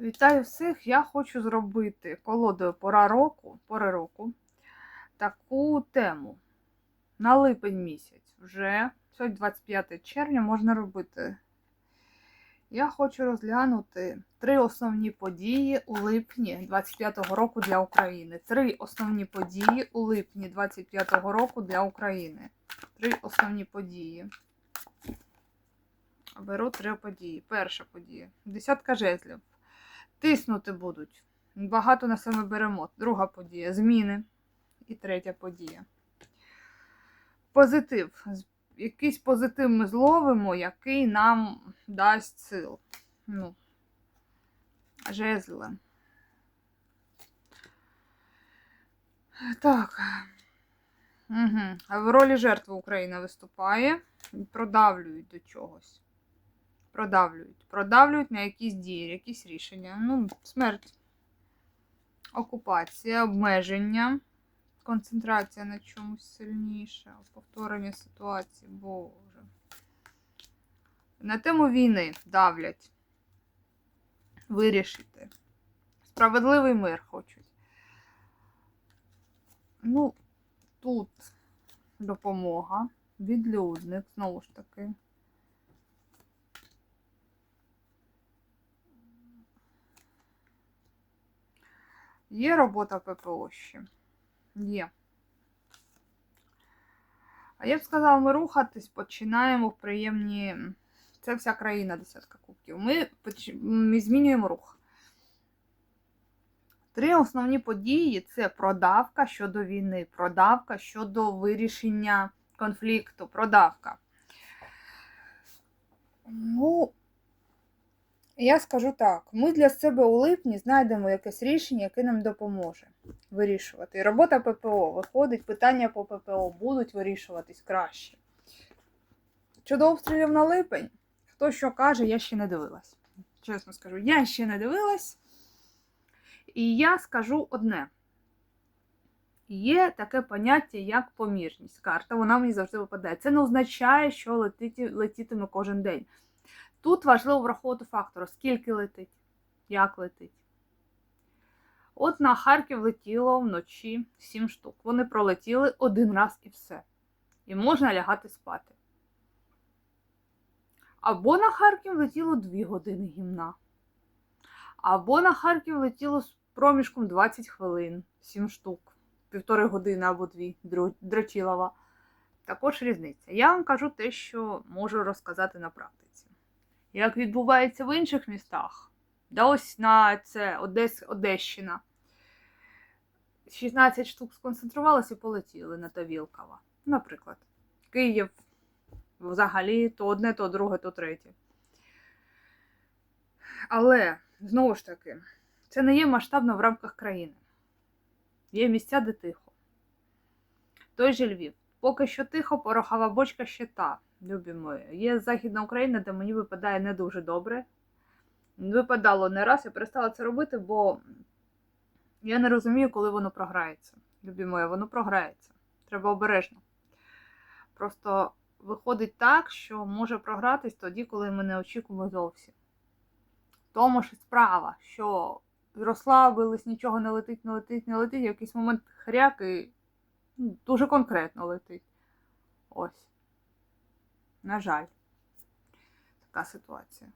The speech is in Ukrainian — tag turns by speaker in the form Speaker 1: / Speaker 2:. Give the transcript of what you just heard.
Speaker 1: Вітаю всіх! Я хочу зробити колодою пора року, пори року таку тему. На липень місяць. Вже сьогодні 25 червня можна робити. Я хочу розглянути три основні події у липні 25-го року для України. Три основні події у липні 25-го року для України. Три основні події. Беру три події. Перша подія. Десятка жезлів. Тиснути будуть. Багато на себе беремо. Друга подія. Зміни. І третя подія. Позитив. Якийсь позитив ми зловимо, який нам дасть сил. Ну, жезли. Так. Угу. В ролі жертви Україна виступає. Продавлюють до чогось. Продавлюють. Продавлюють на якісь дії, якісь рішення. Ну, смерть. Окупація, обмеження, концентрація на чомусь сильніше, повторення ситуації, боже. На тему війни давлять. Вирішити. Справедливий мир хочуть. Ну, тут допомога. Відлюдник, знову ж таки. Є робота ППО ще? Є. А я б сказала, ми рухатись починаємо в приємні. Це вся країна десятка кубків. Ми, поч- ми змінюємо рух. Три основні події це продавка щодо війни, продавка щодо вирішення конфлікту, продавка. Ну, я скажу так: ми для себе у липні знайдемо якесь рішення, яке нам допоможе вирішувати. І робота ППО виходить, питання по ППО будуть вирішуватись краще. Щодо обстрілів на липень, хто що каже, я ще не дивилась. Чесно скажу, я ще не дивилась. І я скажу одне: є таке поняття, як помірність. Карта, вона мені завжди випадає. Це не означає, що летить, летітиме кожен день. Тут важливо враховувати фактор, скільки летить, як летить. От на Харків летіло вночі 7 штук. Вони пролетіли один раз і все. І можна лягати спати. Або на Харків летіло 2 години гімна. Або на Харків летіло з проміжком 20 хвилин, 7 штук, півтори години або дві Дро- Дрочілова. Також різниця. Я вам кажу те, що можу розказати на практиці. Як відбувається в інших містах, да ось на це Одес, Одещина. 16 штук сконцентрувалися і полетіли на Тавілкова. Наприклад, Київ взагалі то одне, то друге, то третє. Але, знову ж таки, це не є масштабно в рамках країни. Є місця, де тихо. Той же Львів. Поки що тихо, порохова бочка ще та, любі мої. Є Західна Україна, де мені випадає не дуже добре. Випадало не раз, я перестала це робити, бо я не розумію, коли воно програється. Любі мої, воно програється. Треба обережно. Просто виходить так, що може програтись тоді, коли ми не очікуємо зовсім. Тому ж справа, що розслабились, нічого не летить, не летить, не летить, в якийсь момент хряк і ну, дуже конкретно летить. Ось. На жаль, така ситуація.